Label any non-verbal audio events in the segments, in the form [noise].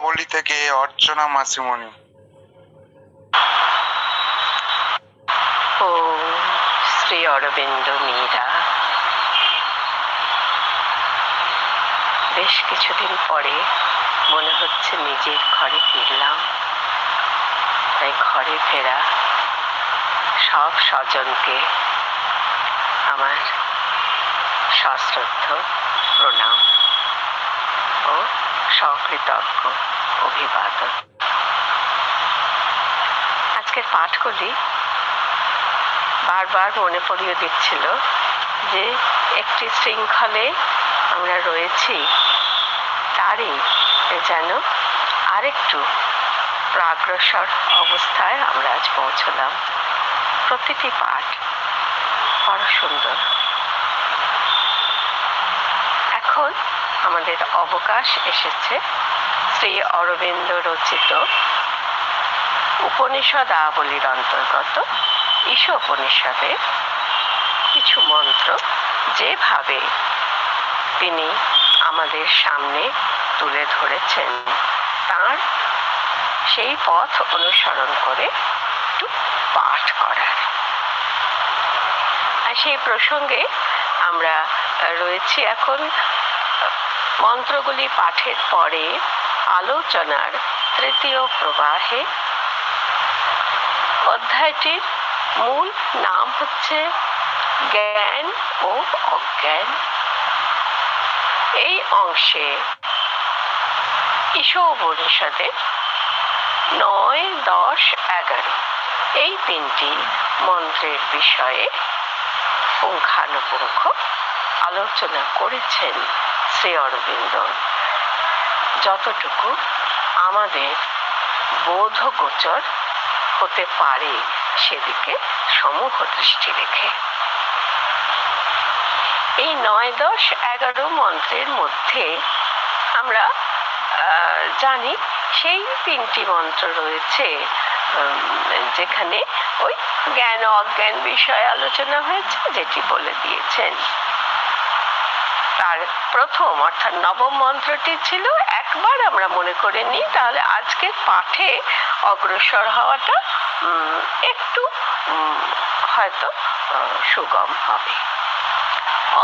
বলি থেকে অর্চনা মাসিমণি। ও, শ্রী অরবিন্দ মীরা। বেশ কিছুদিন পরে মনে হচ্ছে নিজের ঘরে ফিরলাম। তাই ঘরে ফেরা সব স্বজনকে আমার সশ্রদ্ধ প্রণাম। ও সকৃতজ্ঞ অভিবাদন আজকের পাঠগুলি বারবার মনে পড়িয়ে দিচ্ছিল যে একটি শৃঙ্খলে আমরা রয়েছি, তারই যেন আরেকটু প্রাগ্রসর অবস্থায় আমরা আজ পৌঁছলাম। প্রতিটি পাঠ বড় সুন্দর। এখন আমাদের অবকাশ এসেছে। শ্রী অরবিন্দ রচিত উপনিষদাবলীর অন্তর্গত। ঈশ উপনিষদের কিছু মন্ত্র যেভাবে তিনি আমাদের সামনে তুলে ধরেছেন, তার সেই পথ অনুসরণ করে একটু পাঠ করার। আর সেই প্রসঙ্গে আমরা রয়েছি এখন মন্ত্রগুলি পাঠের পরে আলোচনার তৃতীয় প্রবাহে অধ্যায়টির মূল নাম হচ্ছে জ্ঞান ও অজ্ঞান। এই অংশে ঈশ উপনিষদে নয়, দশ, এগারো এই তিনটি মন্ত্রের বিষয়ে পুঙ্খানুপুঙ্খ আলোচনা করেছেন। শ্রী অরবিন্দ। যতটুকু আমাদের বোধগোচর হতে পারে সেদিকে সমূহ দৃষ্টি রেখে। এই নয় দশ এগারো মন্ত্রের মধ্যে আমরা জানি সেই তিনটি মন্ত্র রয়েছে যেখানে ওই জ্ঞান অজ্ঞান বিষয়ে আলোচনা হয়েছে, যেটি বলে দিয়েছেন। তার প্রথম অর্থাৎ নবম মন্ত্রটি ছিল, একবার আমরা মনে করে নিই তাহলে আজকে পাঠে অগ্রসর হওয়াটা একটু হয়তো সুগম হবে।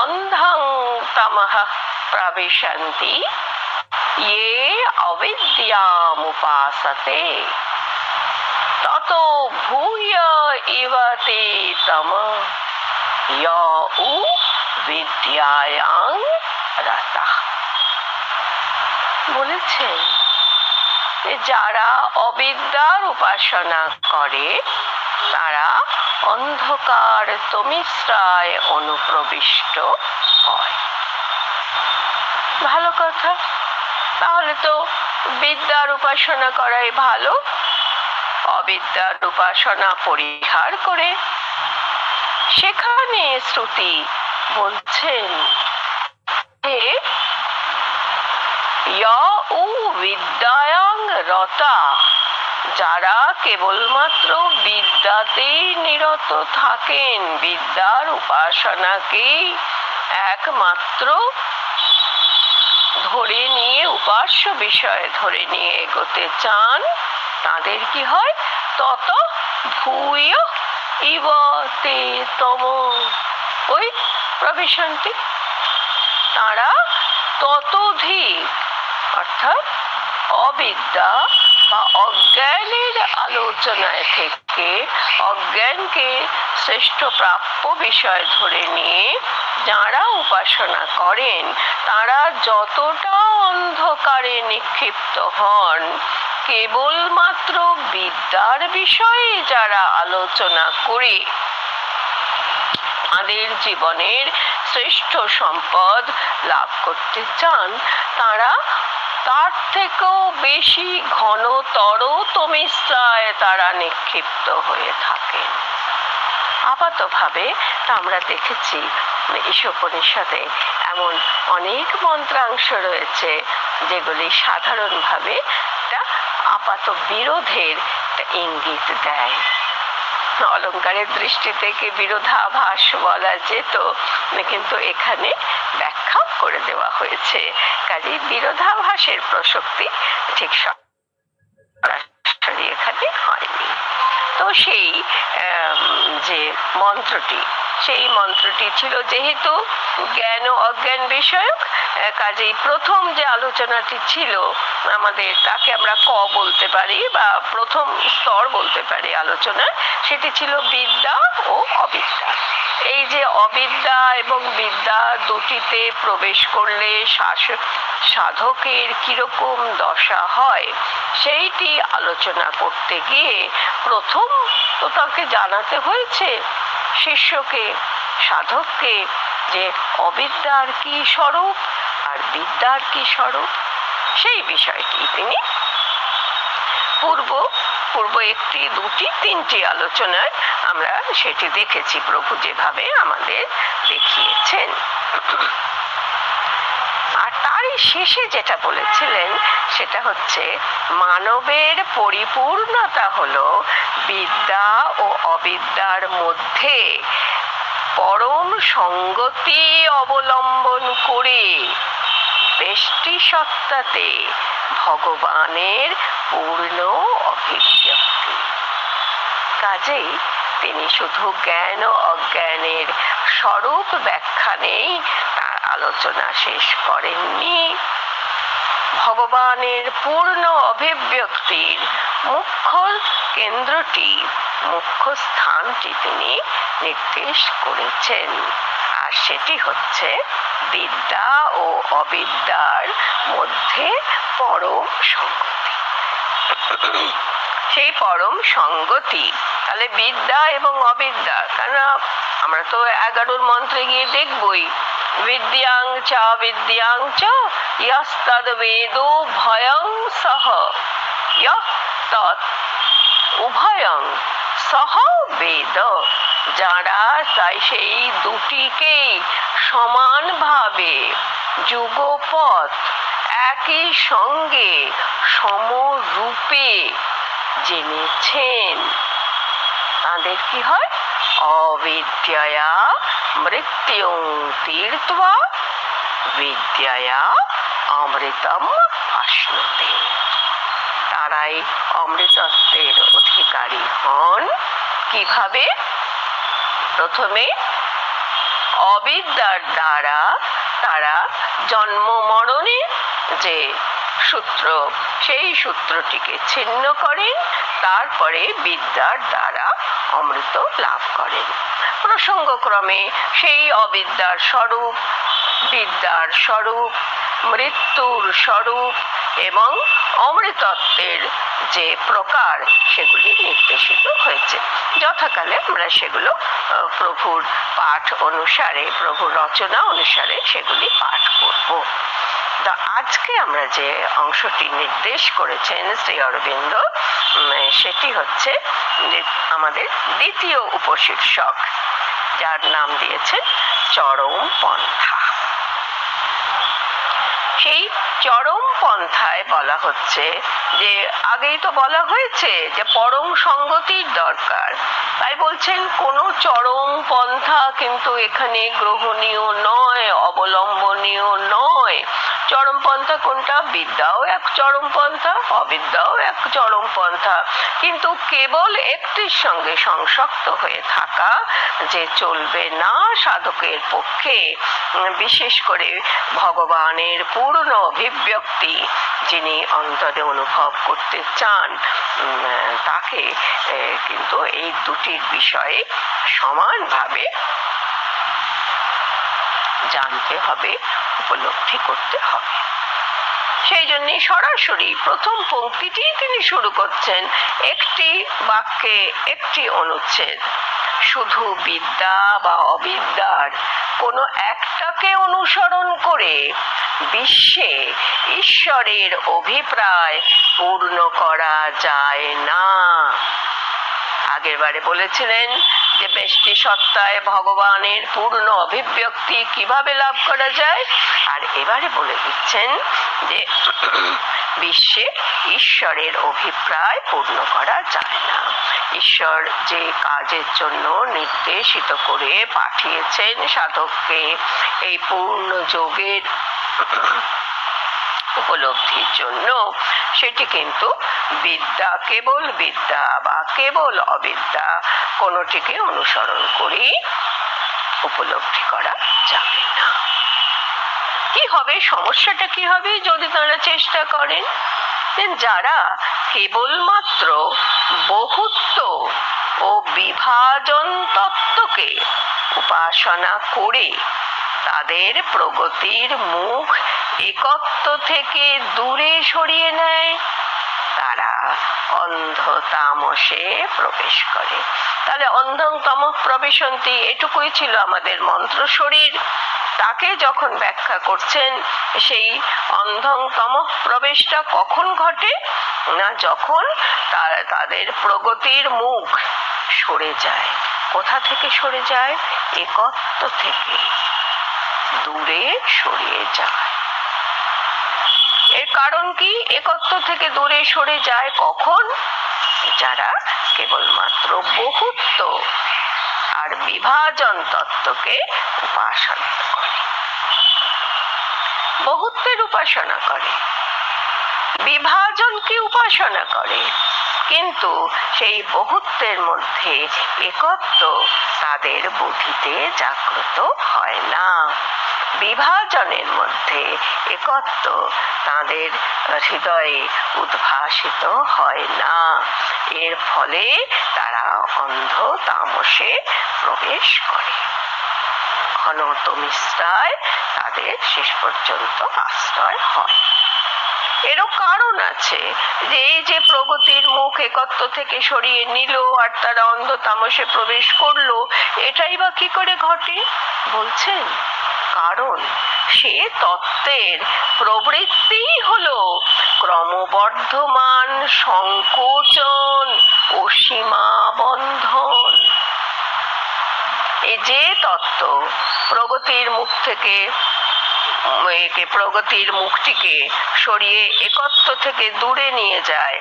অন্ধং তামহ প্রবেশান্তি ইয়ে অবিদ্যাম উপাসতে তত ভূয় ইবতে তম উ বিদ্যায়াং রাতা বলেছেন যারা অবিদ্যার উপাসনা করে, তারা অন্ধকার তমিশ্রায় অনুপ্রবিষ্ট হয়। ভালো কথা। তাহলে তো বিদ্যার উপাসনা করাই ভালো। অবিদ্যার উপাসনা পরিহার করে সেখানে শ্রুতি বলছেন ইয় উ বিদ্যায়াং রতা, যারা কেবলমাত্র বিদ্যাতেই নিরত থাকেন, বিদ্যার উপাসনাকেই একমাত্র ধরে নিয়ে, উপাস্য বিষয়ে ধরে নিয়ে এগোতে চান, তাদের কি হয়? তত ভূয় ইব তে তম ওই প্রভিশনটি তারা ততোধিক, অর্থাৎ অবিদ্যা বা অজ্ঞানের আলোচনায় থেকে অজ্ঞানকে শ্রেষ্ঠ প্রাপ্য বিষয় ধরে নিয়ে যারা উপাসনা করেন, তারা যতটা অন্ধকারে নিক্ষিপ্ত হন, কেবলমাত্র বিদ্যার বিষয়ে যারা আলোচনা করে আমাদের জীবনের শ্রেষ্ঠ সম্পদ লাভ করতে চান, তারা তার থেকেও বেশি ঘনতর তমিশ্রায় তারা নিক্ষিপ্ত হয়ে থাকেন আপাতভাবে তা আমরা দেখেছি ঈশোপনিষদে এমন অনেক মন্ত্রাংশ রয়েছে যেগুলি সাধারণভাবে একটা আপাত বিরোধের ইঙ্গিত দেয়। অলঙ্কারের দৃষ্টি থেকে বিরোধাভাস বলা যেত? কিন্তু এখানে ব্যাখ্যা করে দেওয়া হয়েছে। কাজে বিরোধাভাসের প্রসক্তি ঠিক সরাসরি এখানে হয়নি। তো সেই যে মন্ত্রটি সেই মন্ত্রটি ছিল। যেহেতু জ্ঞান ও অজ্ঞান বিষয়ক কাজেই প্রথম যে আলোচনাটি ছিল আমাদের, তাকে আমরা ক বলতে পারি বা প্রথম স্তর বলতে পারি আলোচনা সেটি ছিল বিদ্যা ও অবিদ্যা। এই যে অবিদ্যা এবং বিদ্যা দুটিতে প্রবেশ করলে সাধকের কীরকম দশা হয়, সেইটি আলোচনা করতে গিয়ে প্রথম তো তাকে জানাতে হয়েছে শিষ্যকে, সাধককে, যে অবিদ্যার কি স্বরূপ আর বিদ্যার কি স্বরূপ? সেই বিষয়টি তিনি পূর্ব পূর্ব একটি, দুটি, তিনটি আলোচনায় আমরা সেটি দেখেছি। প্রভু যেভাবে আমাদের দেখিয়েছেন। শেষে যেটা বলেছিলেন সেটা হচ্ছে, মানবের পরিপূর্ণতা হলো বিদ্যা ও অবিদ্যার মধ্যে পরম সঙ্গতি অবলম্বন করে বেষ্টি সত্তাতে ভগবানের পূর্ণ অভিব্যক্তি। কাজেই তিনি শুধু জ্ঞান ও অজ্ঞানের স্বরূপ ব্যাখ্যা নেই আলোচনা শেষ করেননি। ভগবানের পূর্ণ অভিব্যক্তির মুখ্য কেন্দ্রটি, মুখ্য স্থানটি তিনি নির্দেশ করেছেন। আর সেটি হচ্ছে বিদ্যা ও অবিদ্যার মধ্যে পরম সঙ্গতি সেই পরম সঙ্গতি তাহলে বিদ্যা এবং অবিদ্যা কেন আমরা তো এগারোর মন্ত্রে গিয়ে দেখবই বিদ্যাং চ বিদ্যাং চ ইয়স্তদ ভয়ং সহ তৎ উভয়ং সহ বেদ তাই সেই দুটিকেই সমানভাবে যুগপথ একই সঙ্গে সমরূপে জেনেছেন তাদের কি হয়? অবিদ্যয়া মৃত্যুং তীর্থা তারাই অমৃতত্বের অধিকারী হন। কীভাবে? প্রথমে অবিদ্যার দ্বারা তারা জন্ম মরণের যে সূত্র। সেই সূত্রটিকে ছিন্ন করেন, তারপরে বিদ্যার দ্বারা অমৃত লাভ করেন। প্রসঙ্গক্রমে সেই অবিদ্যার স্বরূপ, বিদ্যার স্বরূপ, মৃত্যুর স্বরূপ এবং অমৃতত্বের যে প্রকার, সেগুলি নির্দেশিত হয়েছে। যথাকালে আমরা সেগুলো প্রভুর পাঠ অনুসারে, প্রভুর রচনা অনুসারে সেগুলি পাঠ করব। আজকে আমরা যে অংশটি নির্দেশ করেছেন শ্রী অরবিন্দ সেটি হচ্ছে আমাদের দ্বিতীয় উপশীর্ষক, যার নাম দিয়েছেন চরম পন্থা। সেই চরম পন্থায় বলা হচ্ছে যে, আগেই তো বলা হয়েছে যে পরম সঙ্গতির দরকার। তাই বলছেন, কোনো চরম পন্থা কিন্তু এখানে গ্রহণীয় নয়, অবলম্বনীয় নয়। চরম পন্থা কোনটা? বিদ্যাও এক চরম পন্থা, অবিদ্যাও এক চরম পন্থা। কিন্তু কেবল একটির সঙ্গে সংসক্ত হয়ে থাকা যে চলবে না সাধকের পক্ষে, বিশেষ করে ভগবানের পূর্ণ অভিব্যক্তি যিনি অন্তরে অনুভব করতে চান তাকে কিন্তু এই দুটির বিষয়ে সমানভাবে জানতে হবে। উপলব্ধি করতে হবে। সেই জন্য সরাসরি প্রথম পঙ্ক্তিটি তিনি শুরু করছেন, একটি বাক্যে একটি অনুচ্ছেদ। শুধু বিদ্যা বা অবিদ্যার কোনো একটাকে অনুসরণ করে বিশ্বে ঈশ্বরের অভিপ্রায় পূর্ণ করা যায় না। আগের বারে বলেছিলেন যে ব্যষ্টি সত্তায় ভগবানের পূর্ণ অভিব্যক্তি কীভাবে লাভ করা যায়? আর এবারে বলে দিচ্ছেন যে [clears throat] বিশ্বে ঈশ্বরের অভিপ্রায় পূর্ণ করা যায় না। ঈশ্বর যে কাজের জন্য নির্দেশিত করে পাঠিয়েছেন সাধককে, এই পূর্ণ যোগের [clears throat] উপলব্ধির জন্য, সেটি কিন্তু বিদ্যা কেবল বিদ্যা বা কেবল অবিদ্যা। কোনোটিকে অনুসরণ করি, উপলব্ধি করা যাবে না। কি হবে? সমস্যাটা কি হবে যদি তারা চেষ্টা করেন? যারা কেবলমাত্র বহুত্ব ও বিভাজন তত্ত্বকে উপাসনা করে তাদের প্রগতির মুখ একত্ব থেকে দূরে সরিয়ে নেয়। তারা অন্ধ তামসে প্রবেশ করে। তাহলে অন্ধং তম প্রবেশন্তি এটুকুই ছিল আমাদের মন্ত্র শরীর। তাকে যখন ব্যাখ্যা করছেন, সেই অন্ধং তম প্রবেশটা কখন ঘটে? না যখন তারা তাদের প্রগতির মুখ সরে যায়। কোথা থেকে সরে যায়? একত্ব থেকে। দূরে সরিয়ে যায়। এর কারণ কি? একত্ব থেকে দূরে সরে যায় কখন? যারা কেবলমাত্র বহুত্ব আর বিভাজন তত্ত্বকে উপাসনা করে। বহুত্বের উপাসনা করে। বিভাজনকে উপাসনা করে? কিন্তু সেই বহুত্বের মধ্যে একত্ব তাদের বুদ্ধিতে জাগ্রত হয় না। বিভাজনের মধ্যে একত্ব তাদের হৃদয়ে উদ্ভাসিত হয় না। এর ফলে তারা অন্ধ তামসে প্রবেশ করে। ঘনত মিশ্রায় তাদের শেষ পর্যন্ত আশ্রয় হয়। এরও কারণ আছে যে এই যে প্রগতির মুখ একত্ব থেকে সরিয়ে নিল আর তারা অন্ধ তামসে প্রবেশ করল, এটাই বা কি করে ঘটে? বলছেন, কারণ সে তত্ত্বের প্রবৃত্তি হলো ক্রমবর্ধমান সংকোচন ও সীমাবন্ধন। এই যে তত্ত্ব প্রগতির মুখ থেকে একে প্রগতির মুখটিকে সরিয়ে একত্ব থেকে দূরে নিয়ে যায়।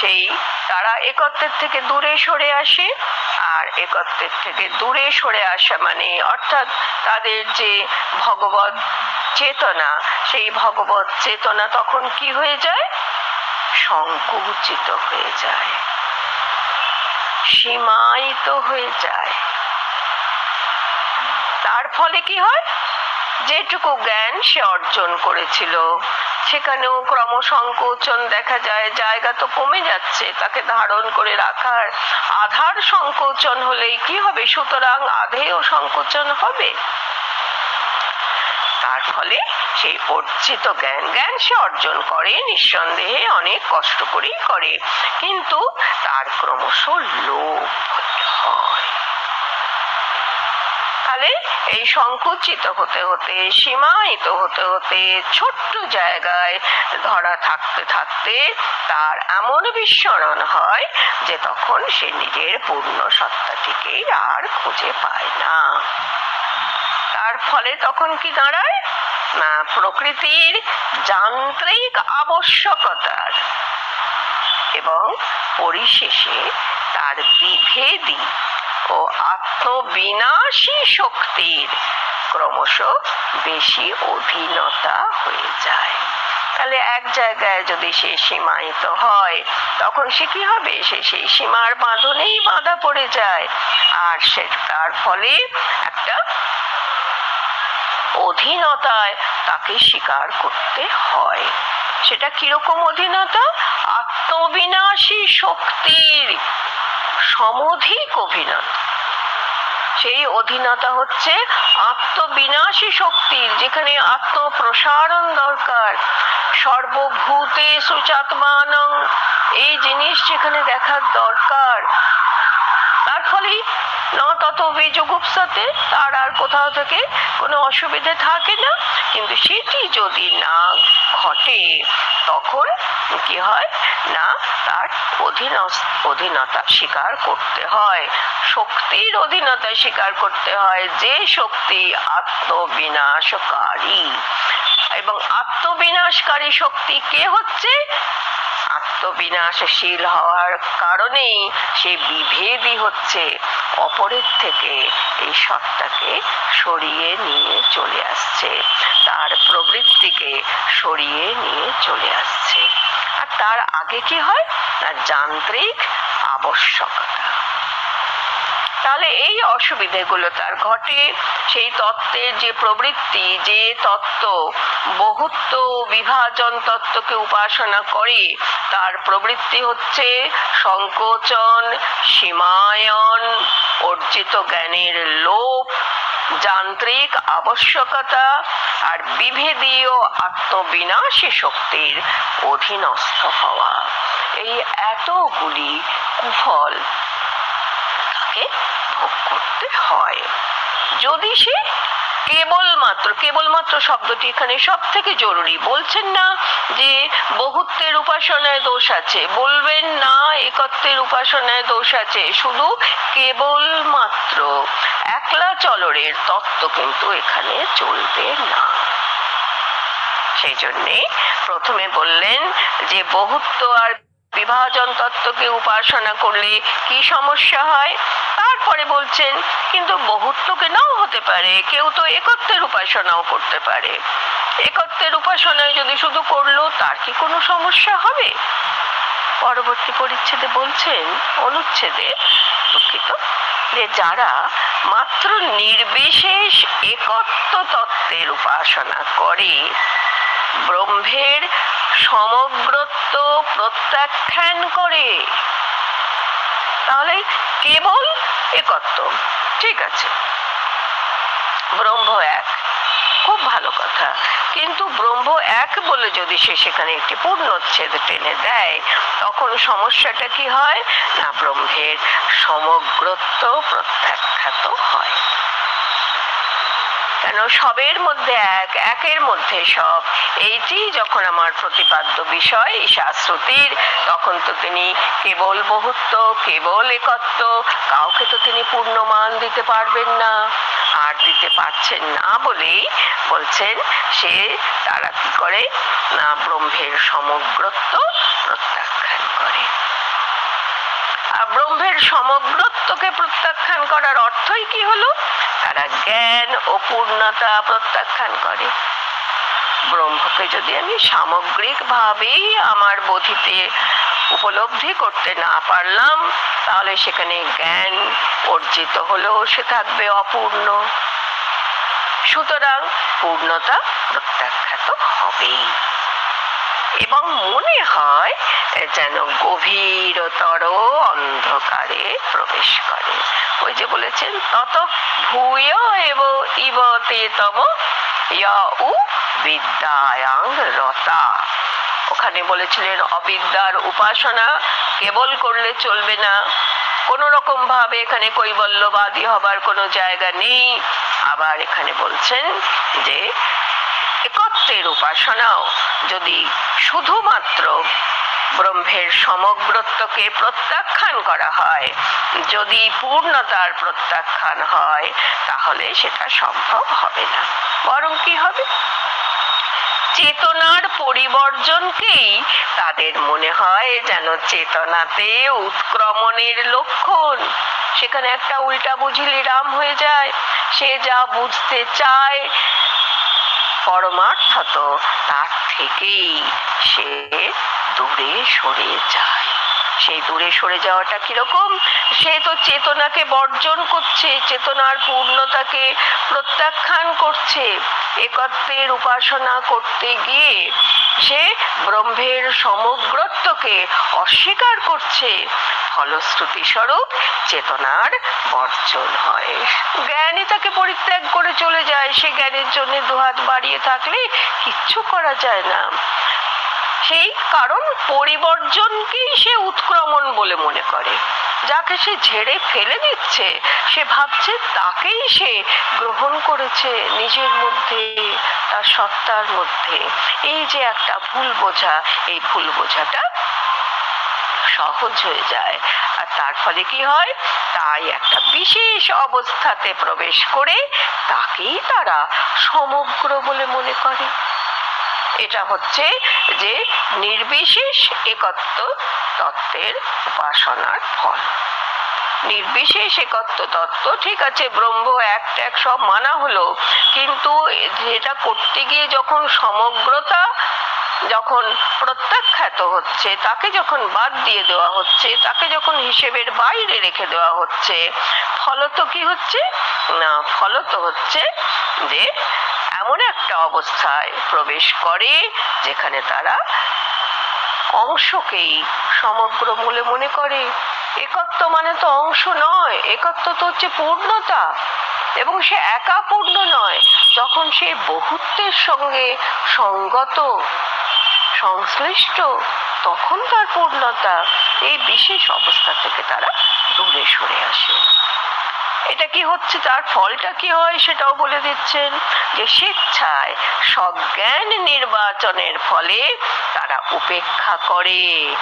সেই তারা একত্বের থেকে দূরে সরে আসে আর একত্বের থেকে দূরে সরে আসা মানে অর্থাৎ তাদের যে ভগবত চেতনা, সেই ভগবত চেতনা তখন কি হয়ে যায়? সংকুচিত হয়ে যায়। সীমায়িত হয়ে যায়। তার ফলে কি হয়? যেটুকু জ্ঞান সে অর্জন করেছিল। সেখানেও ক্রমসংকোচন দেখা যায়, জায়গা তো কমে যাচ্ছে, তাকে ধারণ করে রাখার আধার সংকোচন হলেই কি হবে? সুতরাং আধেও সংকোচন হবে। তার ফলে সেই অর্জিত জ্ঞান জ্ঞান সে অর্জন করে, নিঃসন্দেহে অনেক কষ্ট করেই করে। কিন্তু তার ক্রমশ লোভ হয়। তাহলে এই সংকুচিত হতে হতে, সীমায়িত হতে হতে ছোট্ট জায়গায় ধরা থাকতে থাকতে তার এমন বিস্মরণ হয় যে তখন সে নিজের পূর্ণ সত্তাটিকেই আর খুঁজে পায় না। তার ফলে তখন কি দাঁড়ায়? না, প্রকৃতির যান্ত্রিক আবশ্যকতার। এবং পরিশেষে তার বিভেদী ও আত্মবিনাশী শক্তির ক্রমশ বেশি অধীনতা হয়ে যায়। তাহলে এক জায়গায় যদি সে সীমায়িত হয়, তখন সে কি হবে? সে সেই সীমার বাঁধনেই বাঁধা পড়ে যায়। আর সে তার ফলে একটা অধীনতায় তাকে স্বীকার করতে হয়। সেটা কীরকম অধীনতা? আত্মবিনাশী শক্তির সমধিক অভিনতা সেই অধীনতা হচ্ছে আত্মবিনাশী শক্তির যেখানে আত্মপ্রসারণ দরকার। সর্বভূতে সুচাত্মানং এই জিনিস যেখানে দেখার দরকার। তার ফলেই না তত বীজগুপ্সাতে তার আর কোথাও থেকে কোনো অসুবিধে থাকে না, কিন্তু সেটি যদি না ঘটে, তখন কি হয়? না, তার অধীন অধীনতা স্বীকার করতে হয়। শক্তির অধীনতা স্বীকার করতে হয়। যে শক্তি আত্মবিনাশকারী। এবং আত্মবিনাশকারী শক্তি কে হচ্ছে? আত্মবিনাশশীল হওয়ার কারণেই সে বিভেদই হচ্ছে অপরের থেকে। এই সত্তাকে সরিয়ে নিয়ে চলে আসছে। তার প্রবৃত্তিকে সরিয়ে নিয়ে চলে আসছে। আর তার আগে কি হয়? না যান্ত্রিক আবশ্যকতা। তাহলে এই অসুবিধেগুলো তার ঘটে সেই তত্ত্বের যে প্রবৃত্তি, যে তত্ত্ব, বহুত্ব বিভাজন তত্ত্বকে উপাসনা করে, তার প্রবৃত্তি হচ্ছে সংকোচন, সীমায়ন, অর্জিত জ্ঞানের লোপ, যান্ত্রিক আবশ্যকতা আর বিভেদীয় আত্মবিনাশী শক্তির অধীনস্থ হওয়া। এই এতগুলি কুফল ভোগ করতে হয়। যদি সে কেবলমাত্র কেবলমাত্র শব্দটি এখানে সব থেকে জরুরি, বলছেন না যে বহুত্বের উপাসনায় দোষ আছে, বলবেন না একত্বের উপাসনায় দোষ আছে, শুধু কেবলমাত্র একলা চলরের তত্ত্ব কিন্তু এখানে চলবে না। সেই জন্যে প্রথমে বললেন যে বহুত্ব আর বিভাজন তত্ত্বকে উপাসনা করলে কি সমস্যা হয়? তারপরে বলছেন, কিন্তু বহুত্বকে নাও হতে পারে। কেউ তো একত্বের উপাসনাও করতে পারে। একত্বের উপাসনায় যদি শুধু করল, তার কি কোনো সমস্যা হবে? পরবর্তী পরিচ্ছেদে বলছেন, অনুচ্ছেদে দুঃখিত, যে যারা মাত্র নির্বিশেষ একত্ব তত্ত্বের উপাসনা করে, ব্রহ্মের সমগ্রত্ব প্রত্যাখ্যান করে। তাহলে কেবল একত্ব ঠিক আছে। ব্রহ্ম এক। খুব ভালো কথা। কিন্তু ব্রহ্ম এক বলে যদি সে সেখানে একটি পূর্ণচ্ছেদ টেনে দেয়, তখন সমস্যাটা কি হয়? না ব্রহ্মের সমগ্রত্ব প্রত্যাখ্যাত হয়। কেন? সবের মধ্যে এক, একের মধ্যে সব। এইটি যখন আমার প্রতিপাদ্য বিষয় শাস্ত্রতির তখন তো তিনি কেবল বহুত্ব, কেবল একত্ব, কাউকে তো তিনি পূর্ণমান দিতে পারবেন না, আর দিতে পারছেন না বলেই বলছেন সে তারা কি করে? না ব্রহ্মের সমগ্রত্ব প্রত্যাখ্যান করে আর ব্রহ্মের সমগ্রত্বকে প্রত্যাখ্যান করার অর্থই কি হলো? তারা জ্ঞান ও পূর্ণতা প্রত্যাখ্যান করে। ব্রহ্মকে যদি আমি সামগ্রিক ভাবেই আমার বোধিতে উপলব্ধি করতে না পারলাম, তাহলে সেখানে জ্ঞান অর্জিত হলেও সে থাকবে অপূর্ণ। সুতরাং পূর্ণতা প্রত্যাখ্যাত হবেই। এবং মনে হয় যেন গভীরতর অন্ধকারে প্রবেশ করে। ওই যে বলেছেন, তত ভূয় এব ইবতে তম উ বিদ্যায়াং রতা। ওখানে বলেছিলেন, অবিদ্যার উপাসনা কেবল করলে চলবে না। কোন রকম ভাবে এখানে কৈবল্যবাদী হবার কোনো জায়গা নেই। আবার এখানে বলছেন যে একত্বের উপাসনাও যদি শুধুমাত্র ব্রহ্মের সমগ্রত্বকে প্রত্যাখ্যান করা হয়, যদি পূর্ণতার প্রত্যাখ্যান হয়, তাহলে সেটা সম্ভব হবে না। বরং কি হবে? চেতনার পরিবর্জনকেই তাদের মনে হয় যেন চেতনাতে উৎক্রমণের লক্ষণ। সেখানে একটা উল্টা বুঝিলি রাম হয়ে যায়। সে যা বুঝতে চায় পরমার্থত তার থেকেই সে দূরে সরে যায়। সেই দূরে সরে যাওয়াটা কীরকম? সে তো চেতনাকে বর্জন করছে, চেতনার পূর্ণতাকে প্রত্যাখ্যান করছে। একত্বের উপাসনা করতে গিয়ে সে ব্রহ্মের সমগ্রত্বকে অস্বীকার করছে। ফলশ্রুতি স্বরূপ চেতনার বর্জন হয়। জ্ঞানী তাকে পরিত্যাগ করে চলে যায়। সে জ্ঞানের জন্য দুহাত বাড়িয়ে থাকলে কিচ্ছু করা যায় না। সেই কারণ পরিবর্জনকেই সে উৎক্রমণ বলে মনে করে। যাকে সে ঝেড়ে ফেলে দিচ্ছে, সে ভাবছে তাকেই সে গ্রহণ করেছে নিজের মধ্যে, তার সত্তার মধ্যে। এই যে একটা ভুল বোঝা, এই ভুল বোঝাটা সহজ হয়ে যায়। আর তার ফলে কি হয়? তাই একটা বিশেষ অবস্থাতে প্রবেশ করে তাকেই তারা সমগ্র বলে মনে করে। এটা হচ্ছে যে নির্বিশেষ একত্ব তত্ত্বের উপাসনার ফল। নির্বিশেষ একত্ব তত্ত্ব, ঠিক আছে, ব্রহ্ম, এক এক সব মানা হলো। কিন্তু যেটা করতে গিয়ে যখন সমগ্রতা যখন প্রত্যাখ্যাত হচ্ছে, তাকে যখন বাদ দিয়ে দেওয়া হচ্ছে, তাকে যখন হিসেবের বাইরে রেখে দেওয়া হচ্ছে, ফলত কি হচ্ছে? না, ফলত হচ্ছে যে এমন একটা অবস্থায় প্রবেশ করে যেখানে তারা অংশকেই সমগ্র বলে মনে করে। একত্ব মানে তো অংশ নয়, একত্ব তো হচ্ছে পূর্ণতা। এবং সে একা পূর্ণ নয় তখন সে বহুত্বের সঙ্গে সঙ্গত সংশ্লিষ্ট তখনকার পূর্ণতা এই বিশেষ অবস্থা থেকে তারা দূরে সরে আসে। এটা কি হচ্ছে? তার ফলটা কি হয় সেটাও বলে দিচ্ছেন যে স্বেচ্ছায় সজ্ঞান নির্বাচনের ফলে তারা উপেক্ষা করে।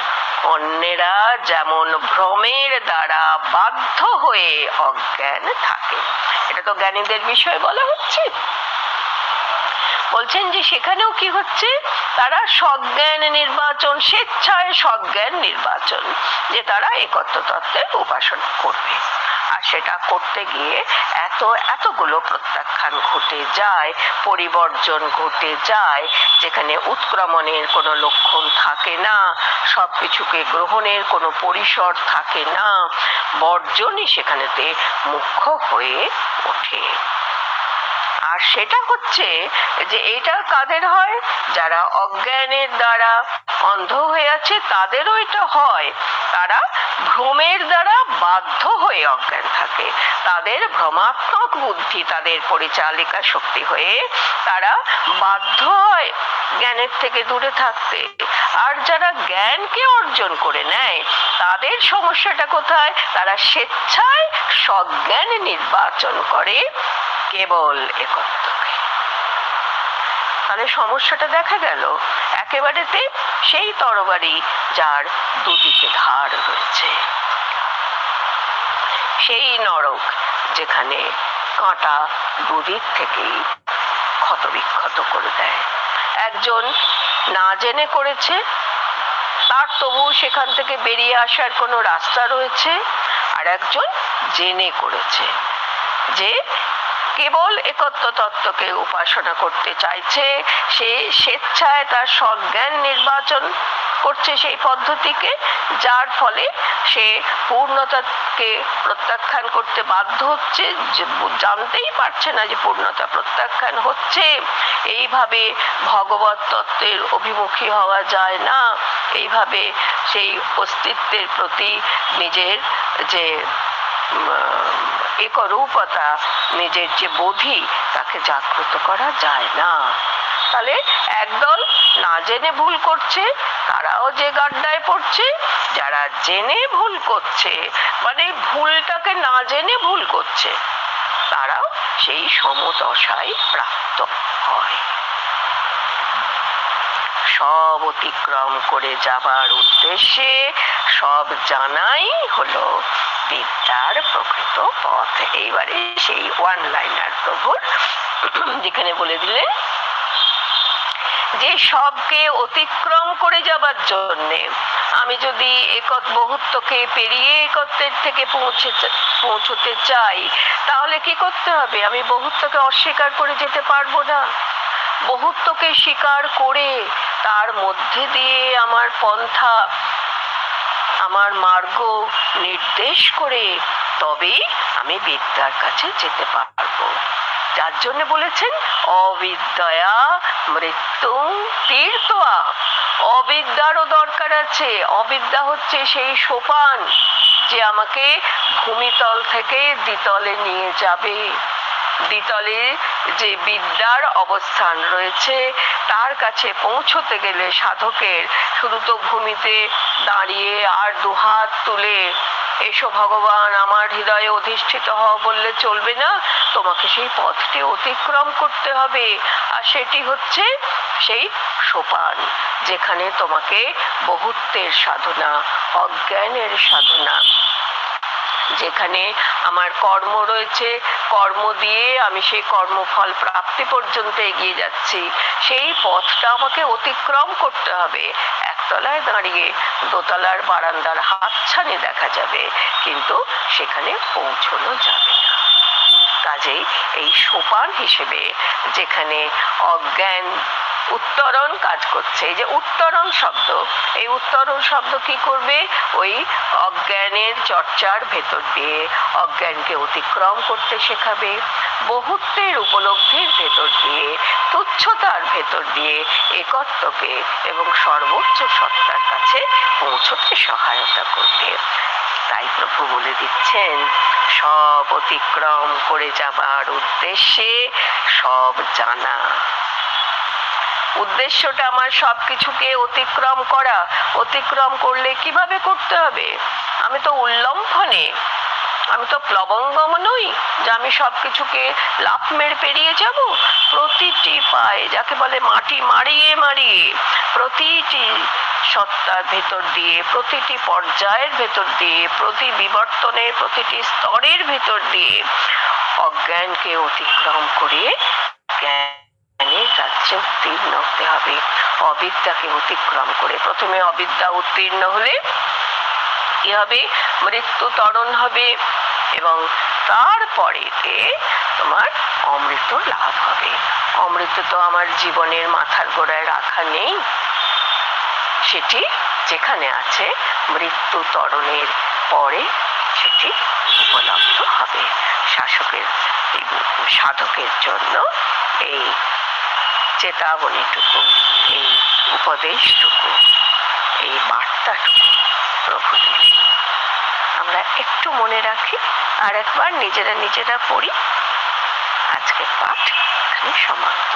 অন্যেরা যেমন ভ্রমের দ্বারা বাধ্য হয়ে অজ্ঞান থাকে। এটা তো জ্ঞানীদের বিষয় বলা হচ্ছে। বলছেন যে সেখানেও কি হচ্ছে? তারা সজ্ঞান নির্বাচন, স্বেচ্ছায় সজ্ঞান নির্বাচন, যে তারা একত্র তত্ত্বের উপাসনা করবে। আর সেটা করতে গিয়ে এত, এতগুলো প্রত্যাখ্যান ঘটে যায়, পরিবর্জন ঘটে যায়, যেখানে উৎক্রমণের কোনো লক্ষণ থাকে না সব কিছুকে গ্রহণের কোনো পরিসর থাকে না, বর্জনই সেখানেতে মুখ্য হয়ে ওঠে। সেটা হচ্ছে যে এটা কাদের হয়? যারা অজ্ঞানের দ্বারা অন্ধ হয়ে আছে, তাদেরও এটা হয়। তারা ভ্রমের দ্বারা বাধ্য হয়ে অজ্ঞান থাকে। তাদের ভ্রমাত্মক বুদ্ধি, তাদের পরিচালিকা শক্তি হয়ে তারা বাধ্য হয় জ্ঞানের থেকে দূরে থাকতে। আর যারা জ্ঞানকে অর্জন করে নেয়, তাদের সমস্যাটা কোথায়? তারা স্বেচ্ছায় সজ্ঞান নির্বাচন করে। কেবল একত্বকে। তাহলে সমস্যাটা দেখা গেল একেবারেতে সেই তরবারি যার দুদিকে ধার রয়েছে। সেই নরক যেখানে কাঁটা দুদিক থেকেই ক্ষতবিক্ষত করে দেয়। একজন না জেনে করেছে, তার তবু সেখান থেকে বেরিয়ে আসার কোনো রাস্তা রয়েছে, আর একজন জেনে করেছে যে কেবল একত্ব তত্ত্বকে উপাসনা করতে চাইছে। সে স্বেচ্ছায় তার সজ্ঞান নির্বাচন করছে সেই পদ্ধতিকে, যার ফলে সে পূর্ণতাকে প্রত্যাখ্যান করতে বাধ্য হচ্ছে। জানতেই পারছে না যে পূর্ণতা প্রত্যাখ্যান হচ্ছে। এইভাবে ভগবত তত্ত্বের অভিমুখী হওয়া যায় না। এইভাবে সেই অস্তিত্বের প্রতি নিজের যে উম, একরূপতা নিজের যে বোধি তাকে জাগ্রত করা যায় না। তাহলে একদল না জেনে ভুল করছে তারাও যে গাড্ডায় পড়ছে যারা জেনে ভুল করছে মানে ভুলটাকে না জেনে ভুল করছে তারাও সেই সমদশায় প্রাপ্ত হয়। সব অতিক্রম করে যাবার উদ্দেশ্যে সব জানাই হলো বিদ্যার প্রকৃত পথ। এইবারে সেই ওয়ান লাইনার প্রভুর, যেখানে বলে দিলেন যে সবকে অতিক্রম করে যাবার জন্যে আমি যদি একত বহুত্বকে পেরিয়ে একত্বের থেকে পৌঁছে পৌঁছতে চাই, তাহলে কি করতে হবে? আমি বহুত্বকে অস্বীকার করে যেতে পারব না। বহুত্বকে স্বীকার করে তার মধ্যে দিয়ে আমার পন্থা আমার মার্গ নির্দেশ করে তবেই আমি বিদ্যার কাছে যেতে পারব। যার জন্য বলেছেন, অবিদ্যয়া মৃত্যু তীর্থয়া। অবিদ্যারও দরকার আছে। অবিদ্যা হচ্ছে সেই সোপান যে আমাকে ভূমিতল থেকে দ্বিতলে নিয়ে যাবে। দ্বিতলে যে বিদ্যার অবস্থান রয়েছে, তার কাছে পৌঁছতে গেলে সাধকের শুধু তো ভূমিতে দাঁড়িয়ে আর দুহাত তুলে, এসো ভগবান, আমার হৃদয়ে অধিষ্ঠিত হও বললে চলবে না, তোমাকে সেই পথটি অতিক্রম করতে হবে। আর সেটি হচ্ছে সেই সোপান, যেখানে তোমাকে বহুত্বের সাধনা, অজ্ঞানের সাধনা। যেখানে আমার কর্ম রয়েছে, কর্ম দিয়ে আমি সেই কর্মফল প্রাপ্তি পর্যন্ত এগিয়ে যাচ্ছি। সেই পথটা আমাকে অতিক্রম করতে হবে। একতলায় দাঁড়িয়ে দোতলার বারান্দার হাতছানি দেখা যাবে, কিন্তু সেখানে পৌঁছানো যাবে না। কাজেই এই সোপান হিসেবে যেখানে অজ্ঞান উত্তরণ কাজ করছে। এই যে উত্তরণ শব্দ, এই উত্তরণ শব্দ কি করবে? ওই অজ্ঞানের চর্চার ভেতর দিয়ে অজ্ঞানকে অতিক্রম করতে শেখাবে। বহুত্বের উপলব্ধির ভেতর দিয়ে, তুচ্ছতার ভেতর দিয়ে একত্বকে এবং সর্বোচ্চ সত্তার কাছে পৌঁছতে সহায়তা করবে। তাই প্রভু বলে দিচ্ছেন, সব অতিক্রম করে যাবার উদ্দেশ্যে সব জানা। উদ্দেশ্যটা আমার সবকিছুকে অতিক্রম করা। অতিক্রম করলে কীভাবে করতে হবে? আমি তো উল্লম্ফনে। আমি তো প্লবঙ্গম নই, যে আমি সবকিছুকে লাফ মেরে পেরিয়ে যাব? প্রতিটি পায়ে যাকে বলে মাটি মারিয়ে মারিয়ে প্রতিটি সত্তার ভেতর দিয়ে, প্রতিটি পর্যায়ের ভেতর দিয়ে, প্রতি বিবর্তনের, প্রতিটি স্তরের ভেতর দিয়ে অজ্ঞানকে অতিক্রম করে রাজ্যে উত্তীর্ণ হতে হবে। অবিদ্যাকে অতিক্রম করে প্রথমে অবিদ্যা উত্তীর্ণ হলে কি হবে? মৃত্যু তরণ হবে এবং তারপরেতে তোমার অমৃত লাভ হবে। অমৃত তো আমার জীবনের মাথার গোড়ায় রাখা নেই। সেটি যেখানে আছে মৃত্যু তরণের পরে সেটি উপলব্ধ হবে। শাসকের, সাধকের জন্য এই চেতাবনীটুকু, এই উপদেশটুকু, এই বার্তাটুকু প্রভু আমরা একটু মনে রাখি আর একবার নিজেরা নিজেরা পড়ি। আজকের পাঠ এখানে সমাপ্ত